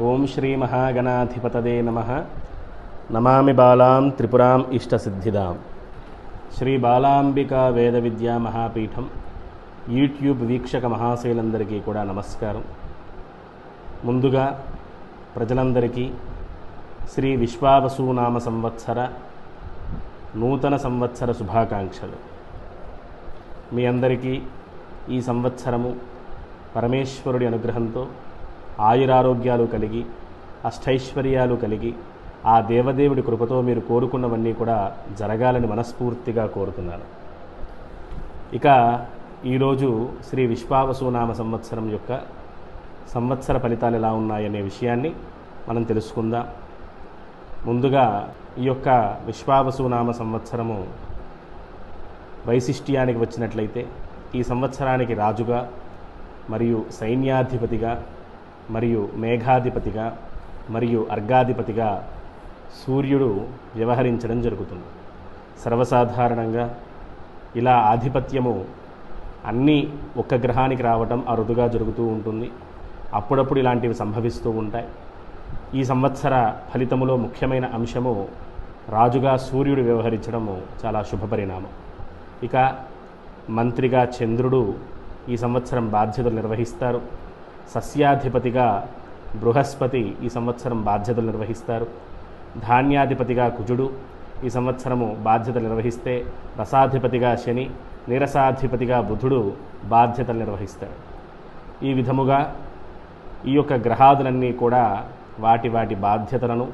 ఓం శ్రీ మహాగణాధిపతదే నమ. నమామి బాలాం త్రిపురాం ఇష్టసిద్ధిదాం. శ్రీ బాలాంబిక వేద విద్యా మహాపీఠం యూట్యూబ్ వీక్షక మహాశైలందరికీ కూడా నమస్కారం. ముందుగా ప్రజలందరికీ శ్రీ విశ్వావసునామ సంవత్సర నూతన సంవత్సర శుభాకాంక్షలు. మీ అందరికీ ఈ సంవత్సరము పరమేశ్వరుడి అనుగ్రహంతో ఆయురారోగ్యాలు కలిగి అష్టైశ్వర్యాలు కలిగి ఆ దేవదేవుడి కృపతో మీరు కోరుకున్నవన్నీ కూడా జరగాలని మనస్ఫూర్తిగా కోరుతున్నాను. ఇక ఈరోజు శ్రీ విశ్వావసునామ సంవత్సరం యొక్క సంవత్సర ఫలితాలు ఎలా ఉన్నాయనే విషయాన్ని మనం తెలుసుకుందాం. ముందుగా ఈ యొక్క విశ్వావసునామ సంవత్సరము వైశిష్ట్యానికి వచ్చినట్లయితే ఈ సంవత్సరానికి రాజుగా మరియు సైన్యాధిపతిగా మరియు మేఘాధిపతిగా మరియు అర్ఘాధిపతిగా సూర్యుడు వ్యవహరించడం జరుగుతుంది. సర్వసాధారణంగా ఇలా ఆధిపత్యము అన్నీ ఒక్క గ్రహానికి రావటం అరుదుగా జరుగుతూ ఉంటుంది. అప్పుడప్పుడు ఇలాంటివి సంభవిస్తూ ఉంటాయి. ఈ సంవత్సర ఫలితములో ముఖ్యమైన అంశము రాజుగా సూర్యుడు వ్యవహరించడము చాలా శుభపరిణామం. ఇక మంత్రిగా చంద్రుడు ఈ సంవత్సరం బాధ్యతలు నిర్వహిస్తారు. సస్యాధిపతిగా బృహస్పతి ఈ సంవత్సరం బాధ్యతలు నిర్వహిస్తారు. ధాన్యాధిపతిగా కుజుడు ఈ సంవత్సరము బాధ్యతలు నిర్వహిస్తే రసాధిపతిగా శని నీరసాధిపతిగా బుధుడు బాధ్యతలు నిర్వహిస్తాడు ఈ విధముగా ఈ యొక్క గ్రహాదులన్నీ కూడా వాటి వాటి బాధ్యతలను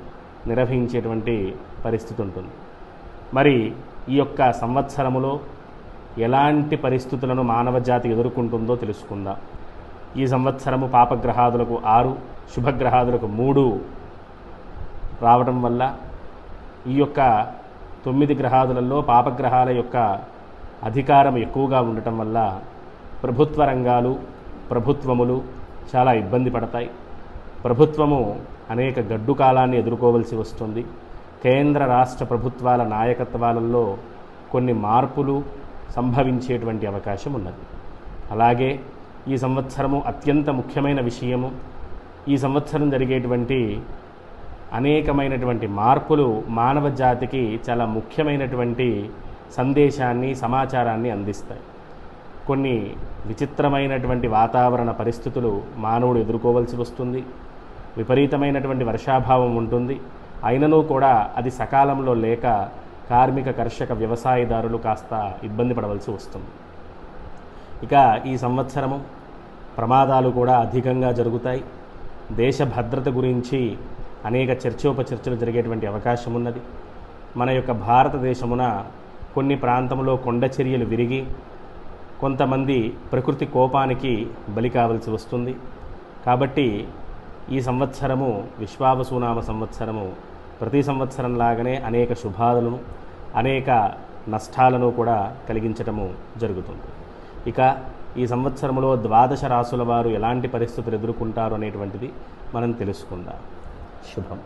నిర్వహించేటువంటి పరిస్థితి ఉంటుంది. మరి ఈ యొక్క సంవత్సరములో ఎలాంటి పరిస్థితులను మానవ జాతి ఎదుర్కొంటుందో తెలుసుకుందాం. ఈ సంవత్సరము పాపగ్రహాదులకు ఆరు శుభగ్రహాదులకు మూడు రావడం వల్ల ఈ యొక్క తొమ్మిది గ్రహాదులలో పాపగ్రహాల యొక్క అధికారం ఎక్కువగా ఉండటం వల్ల ప్రభుత్వ రంగాలు ప్రభుత్వములు చాలా ఇబ్బంది పడతాయి. ప్రభుత్వము అనేక గడ్డు కాలాన్ని ఎదుర్కోవలసి వస్తుంది. కేంద్ర రాష్ట్ర ప్రభుత్వాల నాయకత్వాలలో కొన్ని మార్పులు సంభవించేటువంటి అవకాశం ఉన్నది. అలాగే ఈ సంవత్సరము అత్యంత ముఖ్యమైన విషయము. ఈ సంవత్సరం జరిగేటువంటి అనేకమైనటువంటి మార్పులు మానవ జాతికి చాలా ముఖ్యమైనటువంటి సందేశాన్ని సమాచారాన్ని అందిస్తాయి. కొన్ని విచిత్రమైనటువంటి వాతావరణ పరిస్థితులు మానవుడు ఎదుర్కోవలసి వస్తుంది. విపరీతమైనటువంటి వర్షాభావం ఉంటుంది. అయినను కూడా అది సకాలంలో లేక కార్మిక కర్షక వ్యవసాయదారులు కాస్త ఇబ్బంది పడవలసి వస్తుంది. ఇక ఈ సంవత్సరము ప్రమాదాలు కూడా అధికంగా జరుగుతాయి. దేశ భద్రత గురించి అనేక చర్చోపచర్చలు జరిగేటువంటి అవకాశం ఉన్నది. మన యొక్క భారతదేశమున కొన్ని ప్రాంతంలో కొండ చర్యలు విరిగి కొంతమంది ప్రకృతి కోపానికి బలి కావలసి వస్తుంది. కాబట్టి ఈ సంవత్సరము విశ్వావసునామ సంవత్సరము ప్రతి సంవత్సరం లాగానే అనేక శుభాలను అనేక నష్టాలను కూడా కలిగించటము జరుగుతుంది. ఇక ఈ సంవత్సరంలో ద్వాదశ రాసుల వారు ఎలాంటి పరిస్థితులు ఎదుర్కొంటారు అనేటువంటిది మనం తెలుసుకుందాం. శుభం.